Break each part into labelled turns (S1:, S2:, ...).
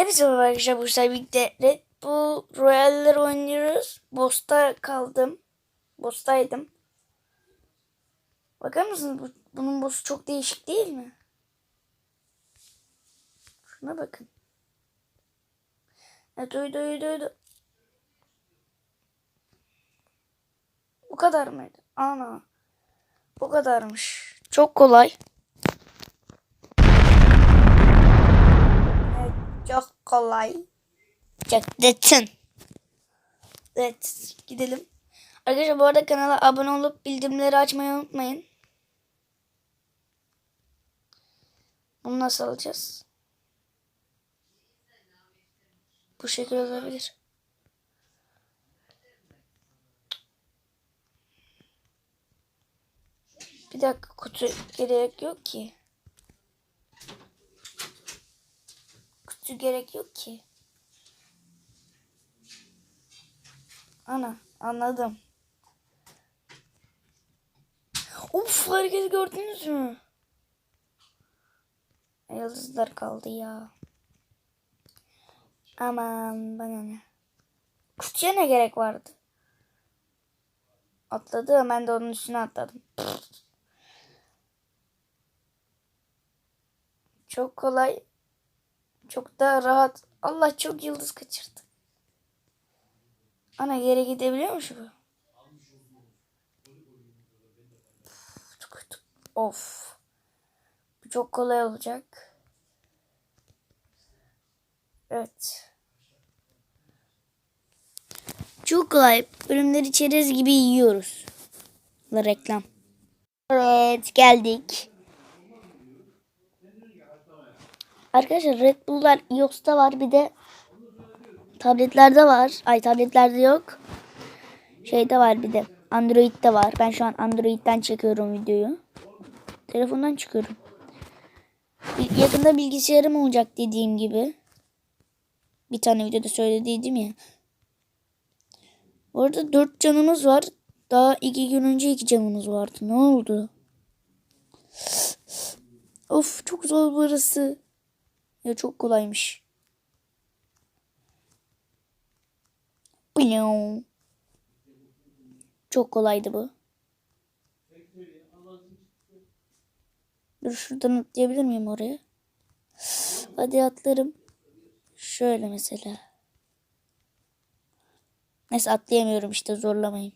S1: Hepsi var arkadaşlar bu sefer birlikte Red Bull Royale'ler oynuyoruz. Boss'ta kaldım. Boss'taydım. Bakar mısınız? Bu, bunun boss'u çok değişik değil mi? Şuna bakın. Evet uydu uydu uydu. Bu kadar mıydı? Ana. Bu kadarmış. Çok kolay. Evet, çok kolay. Çok detin. Evet gidelim. Arkadaşlar bu arada kanala abone olup bildirimleri açmayı unutmayın. Bunu nasıl alacağız? Bu şekil olabilir. Bir dakika kutu gerek yok ki. Kutu gerek yok ki. Ana anladım. Uf hareketi gördünüz mü? Yıldızlar kaldı ya. Aman bana ne. Kutuya ne gerek vardı? Atladı ben de onun üstüne atladım. Çok kolay. Çok daha rahat. Allah çok yıldız kaçırdı. Ana geri gidebiliyor mu şu bu? Of. Bu çok kolay olacak. Evet. Çok kolay. Bölümleri çerez gibi yiyoruz. La reklam. Evet geldik. Arkadaşlar Red Bull'lar iOS'ta var bir de tabletlerde var. Ay tabletlerde yok. Şeyde var bir de Android'de var. Ben şu an Android'den çekiyorum videoyu. Telefondan çıkıyorum. Yakında bilgisayarım olacak dediğim gibi. Bir tane videoda söylediydim ya. Orada dört canımız var. Daha iki gün önce iki canımız vardı. Ne oldu? Of çok zor burası. Ya çok kolaymış. Çok kolaydı bu. Dur şuradan atlayabilir miyim oraya? Hadi atlarım. Şöyle mesela. Neyse atlayamıyorum işte zorlamayın.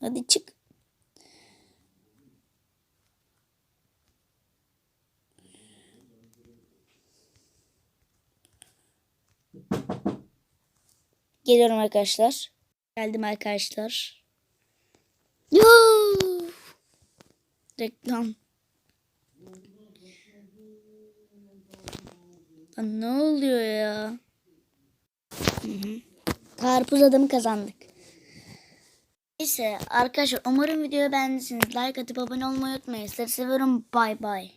S1: Hadi çık. Geliyorum arkadaşlar. Geldim arkadaşlar. Yoo! Reklam. Lan ne oluyor ya? Hı hı. Karpuz adamı kazandık. Neyse arkadaşlar umarım videoyu beğendiysiniz. Like atıp abone olmayı unutmayın. Sizleri seviyorum. Bay bay.